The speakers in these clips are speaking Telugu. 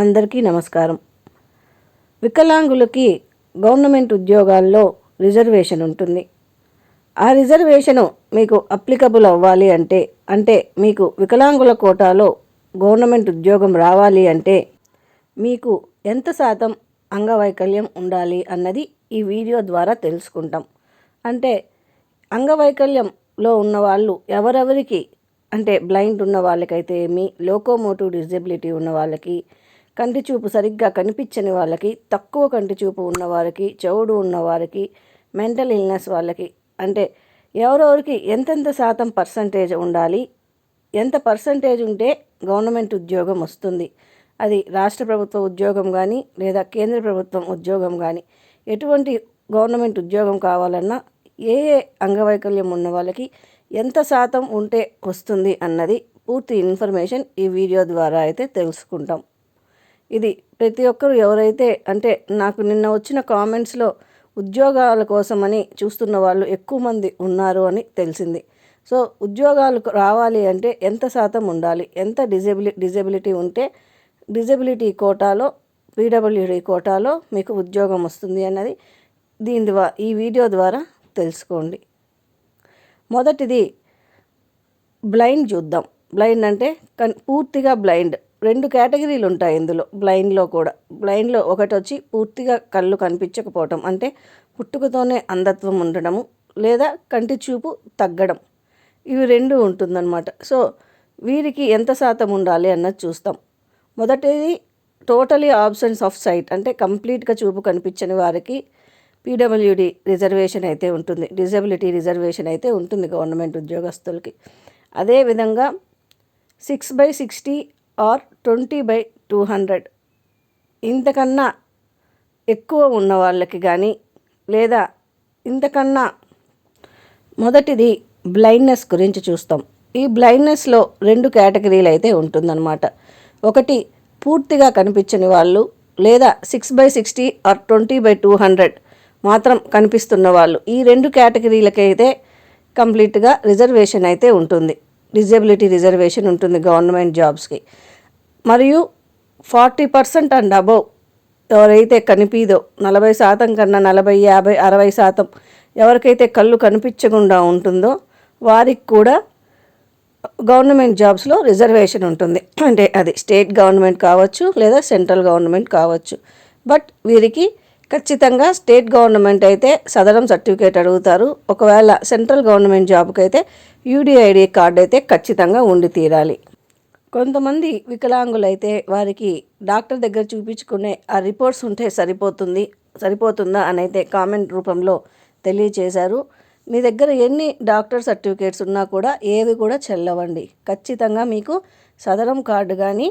అందరికీ నమస్కారం. వికలాంగులకి గవర్నమెంట్ ఉద్యోగాల్లో రిజర్వేషన్ ఉంటుంది. ఆ రిజర్వేషను మీకు అప్లికబుల్ అవ్వాలి అంటే అంటే మీకు వికలాంగుల కోటాలో గవర్నమెంట్ ఉద్యోగం రావాలి అంటే మీకు ఎంత శాతం అంగవైకల్యం ఉండాలి అన్నది ఈ వీడియో ద్వారా తెలుసుకుంటాం. అంటే అంగవైకల్యంలో ఉన్న వాళ్ళు ఎవరెవరికి అంటే బ్లైండ్ ఉన్న వాళ్ళకైతే ఏమి లోకోమోటివ్ డిజబిలిటీ ఉన్న వాళ్ళకి కంటి చూపు సరిగ్గా కనిపించని వాళ్ళకి తక్కువ కంటి చూపు ఉన్నవారికి చెవుడు ఉన్నవారికి మెంటల్ ఇల్నెస్ వాళ్ళకి అంటే ఎవరెవరికి ఎంతెంత శాతం పర్సంటేజ్ ఉండాలి ఎంత పర్సంటేజ్ ఉంటే గవర్నమెంట్ ఉద్యోగం వస్తుంది. అది రాష్ట్ర ప్రభుత్వ ఉద్యోగం కానీ లేదా కేంద్ర ప్రభుత్వం ఉద్యోగం కానీ ఎటువంటి గవర్నమెంట్ ఉద్యోగం కావాలన్నా ఏ ఏ అంగవైకల్యం ఉన్న వాళ్ళకి ఎంత శాతం ఉంటే వస్తుంది అన్నది పూర్తి ఇన్ఫర్మేషన్ ఈ వీడియో ద్వారా అయితే తెలుసుకుంటాం. ఇది ప్రతి ఒక్కరు ఎవరైతే అంటే నాకు నిన్న వచ్చిన కామెంట్స్లో ఉద్యోగాల కోసమని చూస్తున్న వాళ్ళు ఎక్కువ మంది ఉన్నారు అని తెలిసింది. సో ఉద్యోగాలు రావాలి అంటే ఎంత శాతం ఉండాలి? ఎంత డిజబిలి డిజబిలిటీ ఉంటే డిజబిలిటీ కోటాలో పీడబ్ల్యూడి కోటాలో మీకు ఉద్యోగం వస్తుంది అన్నది దీని ద్వారా ఈ వీడియో ద్వారా తెలుసుకోండి. మొదటిది బ్లైండ్ చూద్దాం. బ్లైండ్ అంటే కన్ పూర్తిగా బ్లైండ్. రెండు కేటగిరీలు ఉంటాయి ఇందులో. బ్లైండ్లో కూడా. బ్లైండ్లో ఒకటి వచ్చి పూర్తిగా కళ్ళు కనిపించకపోవటం. అంటే పుట్టుకతోనే అంధత్వం ఉండడము లేదా కంటి చూపు తగ్గడం. ఇవి రెండు ఉంటుందన్నమాట. సో వీరికి ఎంత శాతం ఉండాలి అన్నది చూస్తాం. మొదటిది టోటలీ ఆబ్సెన్స్ ఆఫ్ సైట్. అంటే కంప్లీట్గా చూపు కనిపించని వారికి పీడబ్ల్యూడి రిజర్వేషన్ అయితే ఉంటుంది. డిజబిలిటీ రిజర్వేషన్ అయితే ఉంటుంది గవర్నమెంట్ ఉద్యోగస్తులకి. అదేవిధంగా six by sixty or twenty by two hundred. ఇంతకన్నా ఎక్కువ ఉన్న వాళ్ళకి కానీ లేదా ఇంతకన్నా మొదటిది బ్లైండ్నెస్ గురించి చూస్తాం. ఈ బ్లైండ్నెస్లో రెండు కేటగిరీలు అయితే ఉంటుందన్నమాట. ఒకటి పూర్తిగా కనిపించని వాళ్ళు లేదా six by sixty or twenty by two hundred మాత్రం కనిపిస్తున్న వాళ్ళు. ఈ రెండు కేటగిరీలకైతే కంప్లీట్గా రిజర్వేషన్ అయితే ఉంటుంది. డిజబిలిటీ రిజర్వేషన్ ఉంటుంది గవర్నమెంట్ జాబ్స్కి. మరియు ఫార్టీ పర్సెంట్ అండ్ అబవ్. ఎవరైతే కనిపిదో నలభై శాతం కన్నా నలభై యాభై అరవై శాతం ఎవరికైతే కళ్ళు కనిపించకుండా ఉంటుందో వారికి కూడా గవర్నమెంట్ జాబ్స్లో రిజర్వేషన్ ఉంటుంది. అంటే అది స్టేట్ గవర్నమెంట్ కావచ్చు లేదా సెంట్రల్ గవర్నమెంట్ కావచ్చు. బట్ వీరికి ఖచ్చితంగా స్టేట్ గవర్నమెంట్ అయితే సదరం సర్టిఫికేట్ అడుగుతారు. ఒకవేళ సెంట్రల్ గవర్నమెంట్ జాబ్కి అయితే యూడిఐడి కార్డ్ అయితే ఖచ్చితంగా ఉండి తీరాలి. కొంతమంది వికలాంగులైతే వారికి డాక్టర్ దగ్గర చూపించుకునే ఆ రిపోర్ట్స్ ఉంటే సరిపోతుంది సరిపోతుందా అని అయితే కామెంట్ రూపంలో తెలియచేశారు. మీ దగ్గర ఎన్ని డాక్టర్ సర్టిఫికేట్స్ ఉన్నా కూడా ఏవి కూడా చెల్లవండి. ఖచ్చితంగా మీకు సదరం కార్డు కానీ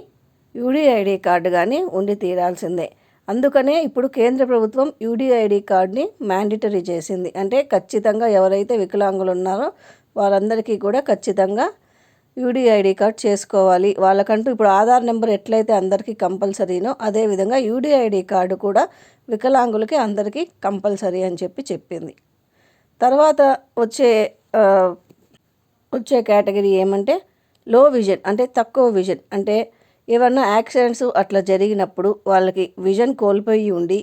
యూడిఐడి కార్డు కానీ ఉండి తీరాల్సిందే. అందుకనే ఇప్పుడు కేంద్ర ప్రభుత్వం యూడిఐడి కార్డ్ని మ్యాండిటరీ చేసింది. అంటే ఖచ్చితంగా ఎవరైతే వికలాంగులు ఉన్నారో వారందరికీ కూడా ఖచ్చితంగా యూడిఐడి కార్డ్ చేసుకోవాలి. వాళ్ళకంటూ ఇప్పుడు ఆధార్ నెంబర్ ఎట్లయితే అందరికీ కంపల్సరీనో అదేవిధంగా యూడిఐడి కార్డు కూడా వికలాంగులకి అందరికీ కంపల్సరీ అని చెప్పి చెప్పింది. తర్వాత వచ్చే వచ్చే కేటగిరీ ఏమంటే లో విజన్ అంటే తక్కువ విజన్ అంటే ఏమన్నా యాక్సిడెంట్స్ అట్లా జరిగినప్పుడు వాళ్ళకి విజన్ కోల్పోయి ఉండి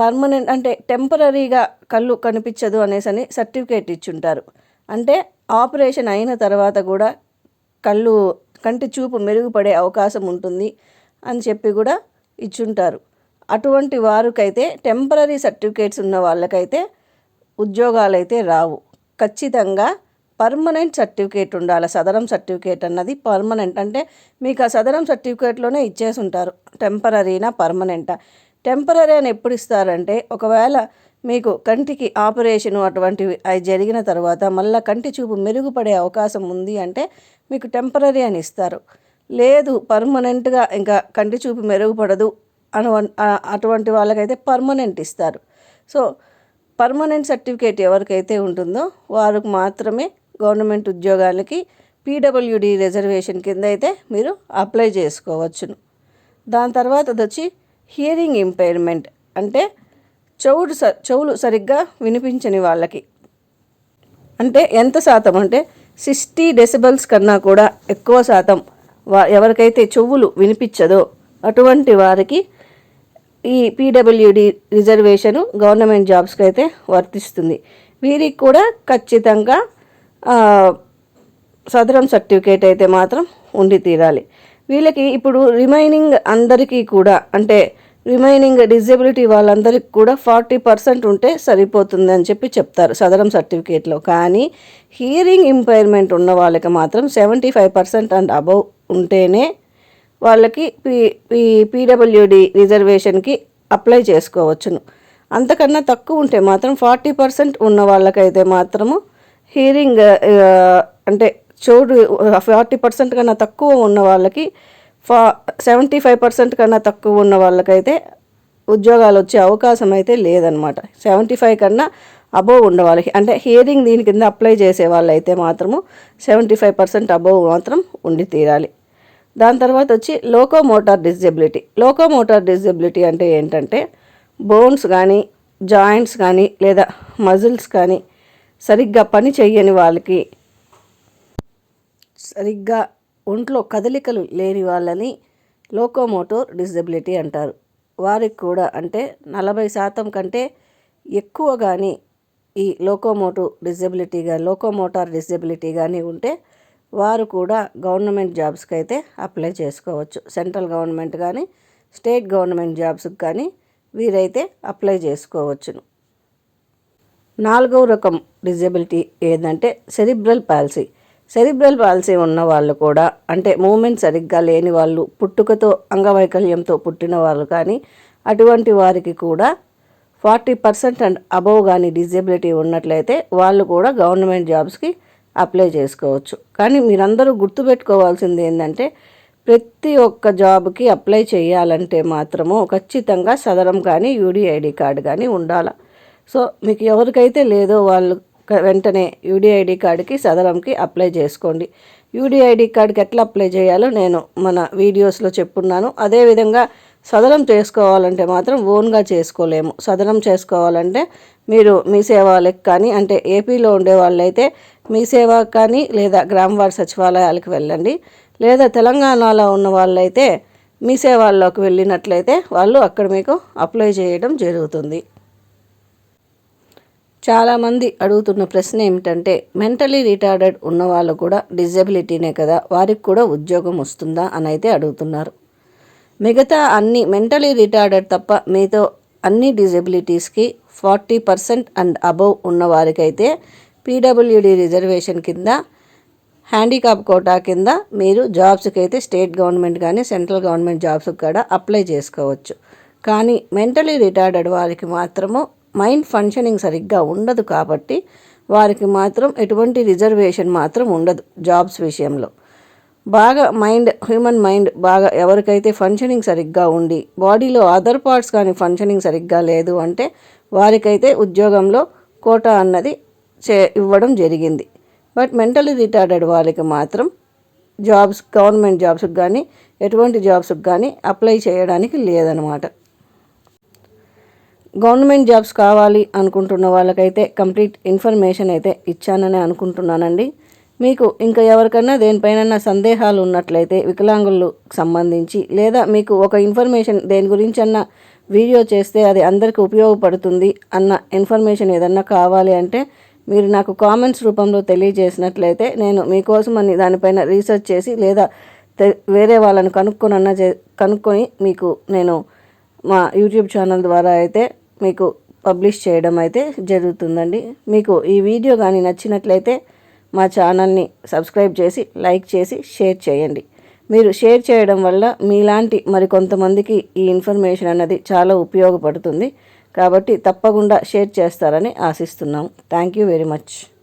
పర్మనెంట్ అంటే టెంపరీగా కళ్ళు కనిపించదు అనేసి అని సర్టిఫికేట్ ఇచ్చుంటారు. అంటే ఆపరేషన్ అయిన తర్వాత కూడా కళ్ళు కంటి చూపు మెరుగుపడే అవకాశం ఉంటుంది అని చెప్పి కూడా ఇచ్చుంటారు. అటువంటి వారికైతే టెంపరీ సర్టిఫికేట్స్ ఉన్న వాళ్ళకైతే ఉద్యోగాలు అయితే రావు. ఖచ్చితంగా పర్మనెంట్ సర్టిఫికేట్ ఉండాలి. సదరం సర్టిఫికేట్ అన్నది పర్మనెంట్ అంటే మీకు ఆ సదరం సర్టిఫికేట్లోనే ఇచ్చేసి ఉంటారు. టెంపరీనా పర్మనెంటా? టెంపరీ అని ఎప్పుడు ఇస్తారంటే ఒకవేళ మీకు కంటికి ఆపరేషను అటువంటివి అవి జరిగిన తర్వాత మళ్ళీ కంటి చూపు మెరుగుపడే అవకాశం ఉంది అంటే మీకు టెంపరీ అని ఇస్తారు. లేదు పర్మనెంట్గా ఇంకా కంటి చూపు మెరుగుపడదు అను అటువంటి వాళ్ళకైతే పర్మనెంట్ ఇస్తారు. సో పర్మనెంట్ సర్టిఫికేట్ ఎవరికైతే ఉంటుందో వారికి మాత్రమే గవర్నమెంట్ ఉద్యోగాలకి పీడబ్ల్యూడి రిజర్వేషన్ కింద అయితే మీరు అప్లై చేసుకోవచ్చును. దాని తర్వాత అది వచ్చి హియరింగ్ ఇంపైర్మెంట్ అంటే చెవుడు స చెవులు సరిగ్గా వినిపించని వాళ్ళకి. అంటే ఎంత శాతం? అంటే సిక్స్టీ డెసిబల్స్ కన్నా కూడా ఎక్కువ శాతం వా ఎవరికైతే చెవులు వినిపించదో అటువంటి వారికి ఈ పీడబ్ల్యూడి రిజర్వేషను గవర్నమెంట్ జాబ్స్కి అయితే వర్తిస్తుంది. వీరికి కూడా ఖచ్చితంగా సదరం సర్టిఫికేట్ అయితే మాత్రం ఉండి తీరాలి వీళ్ళకి ఇప్పుడు రిమైనింగ్ అందరికీ కూడా అంటే రిమైనింగ్ డిజేబిలిటీ వాళ్ళందరికీ కూడా ఫార్టీ పర్సెంట్ ఉంటే సరిపోతుంది అని చెప్పి చెప్తారు సదరం సర్టిఫికేట్లో. కానీ హియరింగ్ ఇంపైర్మెంట్ ఉన్న వాళ్ళకి మాత్రం seventy five percent and above ఉంటేనే వాళ్ళకి పీ పీ పీడబ్ల్యూడి రిజర్వేషన్కి అప్లై చేసుకోవచ్చును. అంతకన్నా తక్కువ ఉంటే మాత్రం ఫార్టీ పర్సెంట్ ఉన్న వాళ్ళకైతే మాత్రము హీరింగ్ అంటే చోటు ఫార్టీ పర్సెంట్ కన్నా తక్కువ ఉన్న వాళ్ళకి ఫా సెవెంటీ ఫైవ్ పర్సెంట్ కన్నా తక్కువ ఉన్న వాళ్ళకైతే ఉద్యోగాలు వచ్చే అవకాశం అయితే లేదనమాట సెవెంటీ ఫైవ్ కన్నా అబోవ్ ఉండవాళ్ళకి అంటే హియరింగ్ దీని కింద అప్లై చేసే వాళ్ళైతే మాత్రము సెవెంటీ ఫైవ్ పర్సెంట్ అబోవ్ మాత్రం ఉండి తీరాలి. దాని తర్వాత వచ్చి loco motor disability loco motor disability అంటే ఏంటంటే బోన్స్ కానీ జాయింట్స్ కానీ లేదా మజిల్స్ కానీ సరిగ్గా పని చేయని వాళ్ళకి సరిగ్గా ఒంట్లో కదలికలు లేని వాళ్ళని లోకోమోటోర్ డిజబిలిటీ అంటారు. వారికి కూడా అంటే నలభై శాతం కంటే ఎక్కువ కానీ ఈ లోకోమోటో కానీ లోకోమోటార్ డిజబిలిటీ కానీ ఉంటే వారు కూడా గవర్నమెంట్ జాబ్స్కి అయితే అప్లై చేసుకోవచ్చు. సెంట్రల్ గవర్నమెంట్ కానీ స్టేట్ గవర్నమెంట్ జాబ్స్కి కానీ వీరైతే అప్లై చేసుకోవచ్చును. నాలుగవ రకం డిజబిలిటీ ఏంటంటే సెరిబ్రల్ పాలసీ. సెరిబ్రల్ పాలసీ ఉన్న వాళ్ళు కూడా అంటే మూమెంట్ సరిగ్గా లేని వాళ్ళు పుట్టుకతో అంగవైకల్యంతో పుట్టిన వాళ్ళు కానీ అటువంటి వారికి కూడా ఫార్టీ పర్సెంట్ అండ్ అబవ్ కానీ డిజబిలిటీ ఉన్నట్లయితే వాళ్ళు కూడా గవర్నమెంట్ జాబ్స్కి అప్లై చేసుకోవచ్చు. కానీ మీరందరూ గుర్తుపెట్టుకోవాల్సింది ఏంటంటే ప్రతి ఒక్క జాబ్కి అప్లై చేయాలంటే మాత్రము ఖచ్చితంగా సదరం కానీ యూడిఐడి కార్డు కానీ ఉండాలి. సో మీకు ఎవరికైతే లేదో వాళ్ళు వెంటనే యూడిఐడి కార్డుకి సదరంకి అప్లై చేసుకోండి. యూడిఐడి కార్డుకి ఎట్లా అప్లై చేయాలో నేను మన వీడియోస్లో చెప్పున్నాను. అదేవిధంగా సదరం చేసుకోవాలంటే మాత్రం ఓన్గా చేసుకోలేము. సదరం చేసుకోవాలంటే మీరు మీ సేవలకు కానీ అంటే ఏపీలో ఉండే వాళ్ళైతే మీ సేవ కానీ లేదా గ్రామ సచివాలయాలకు వెళ్ళండి. లేదా తెలంగాణలో ఉన్న వాళ్ళైతే మీ సేవల్లోకి వెళ్ళినట్లయితే వాళ్ళు అక్కడ మీకు అప్లై చేయడం జరుగుతుంది. చాలామంది అడుగుతున్న ప్రశ్న ఏమిటంటే మెంటలీ రిటార్డెడ్ ఉన్న వాళ్ళు కూడా డిజబిలిటీనే కదా వారికి కూడా ఉద్యోగం వస్తుందా అని అయితే అడుగుతున్నారు. మిగతా అన్ని మెంటలీ రిటార్డెడ్ తప్ప మీతో అన్ని డిజబిలిటీస్కి ఫార్టీ పర్సెంట్ అండ్ అబవ్ ఉన్న వారికైతే పీడబ్ల్యూడి రిజర్వేషన్ కింద హ్యాండిక్యాప్ కోటా కింద మీరు జాబ్స్కి అయితే స్టేట్ గవర్నమెంట్ కానీ సెంట్రల్ గవర్నమెంట్ జాబ్స్కి కూడా అప్లై చేసుకోవచ్చు. కానీ మెంటలీ రిటార్డెడ్ వారికి మాత్రము మైండ్ ఫంక్షనింగ్ సరిగ్గా ఉండదు కాబట్టి వారికి మాత్రం ఎటువంటి రిజర్వేషన్ మాత్రం ఉండదు జాబ్స్ విషయంలో. బాగా మైండ్ హ్యూమన్ మైండ్ బాగా ఎవరికైతే ఫంక్షనింగ్ సరిగ్గా ఉండి బాడీలో అదర్ పార్ట్స్ కానీ ఫంక్షనింగ్ సరిగ్గా లేదు అంటే వారికైతే ఉద్యోగంలో కోటా అన్నది చే ఇవ్వడం జరిగింది. బట్ మెంటలీ రిటార్డెడ్ వాళ్ళకి మాత్రం జాబ్స్ గవర్నమెంట్ జాబ్స్కి కానీ ఎటువంటి జాబ్స్కి కానీ అప్లై చేయడానికి లేదనమాట. గవర్నమెంట్ జాబ్స్ కావాలి అనుకుంటున్న వాళ్ళకైతే కంప్లీట్ ఇన్ఫర్మేషన్ అయితే ఇచ్చానని అనుకుంటున్నానండి. మీకు ఇంకా ఎవరికైనా దేనిపైన సందేహాలు ఉన్నట్లయితే వికలాంగులకు సంబంధించి లేదా మీకు ఒక ఇన్ఫర్మేషన్ దేని గురించి అన్న వీడియో చేస్తే అది అందరికీ ఉపయోగపడుతుంది అన్న ఇన్ఫర్మేషన్ ఏదన్నా కావాలి అంటే మీరు నాకు కామెంట్స్ రూపంలో తెలియజేసినట్లయితే నేను మీకోసం అని దానిపైన రీసెర్చ్ చేసి లేదా వేరే వాళ్ళని కనుక్కొనన్నా చే కనుక్కొని మీకు నేను మా యూట్యూబ్ ఛానల్ ద్వారా అయితే మీకు పబ్లిష్ చేయడం అయితే జరుగుతుందండి. మీకు ఈ వీడియో కానీ నచ్చినట్లయితే మా ఛానల్ని సబ్స్క్రైబ్ చేసి లైక్ చేసి షేర్ చేయండి. మీరు షేర్ చేయడం వల్ల మీలాంటి మరికొంతమందికి ఈ ఇన్ఫర్మేషన్ అన్నది చాలా ఉపయోగపడుతుంది. కాబట్టి తప్పకుండా షేర్ చేస్తారని ఆశిస్తున్నాము థ్యాంక్ యూ వెరీ మచ్